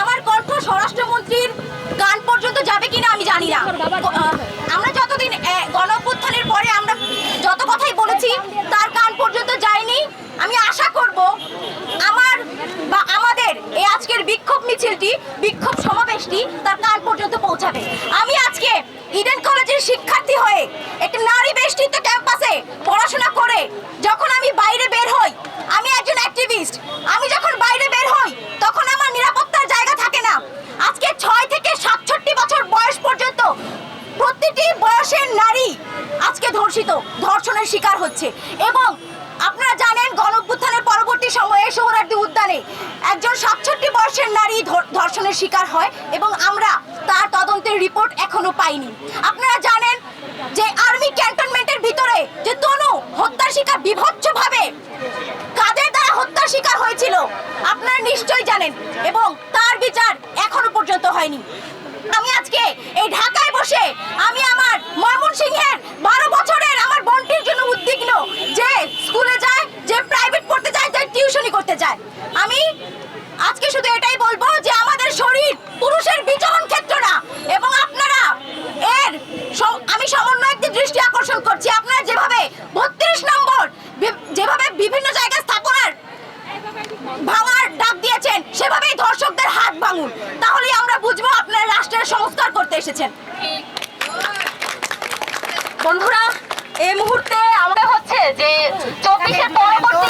আমার কণ্ঠ স্বরাষ্ট্রমন্ত্রীর গান পর্যন্ত যাবে কিনা আমি জানি না। আমরা যতদিন গণ পরে আমরা যত কথাই বলেছি, তার গান পর্যন্ত যায়নি। আমি আশা করব, আমার বা আমাদের এই আজকের বিক্ষোভ মিছিলটি, বিক্ষোভ সমাবেশটি তার কান পর্যন্ত পৌঁছাবে। ধর্ষিত ধর্ষণের শিকার হচ্ছে। এবং আপনারা জানেন, গণঅভ্যুত্থানের পরবর্তী সময়ে সোহরার্দি উদ্যানে একজন সাতষট্টি বর্ষের নারী ধর- ধর্ষণের শিকার হয় এবং আমরা তার তদন্তের রিপোর্ট এখনও পাইনি। আপনারা জানেন যে আর্মি ক্যান্টনমেন্টের ভিতরে যে তনু হত্যার শিকার বিভৎসভাবে কাদের দ্বারা হত্যার শিকার হয়েছিল, আপনারা নিশ্চয়ই জানেন এবং তার বিচার এখনও পর্যন্ত হয়নি। আমি আজকে এই ঢাকায় বসে আমি আমার ময়মনসিংহের তাহলেই আমরা বুঝব আপনার রাষ্ট্রের সংস্কার করতে এসেছেন। বন্ধুরা, এই মুহূর্তে আমরা হচ্ছে যে চব্বিশের পরবর্তী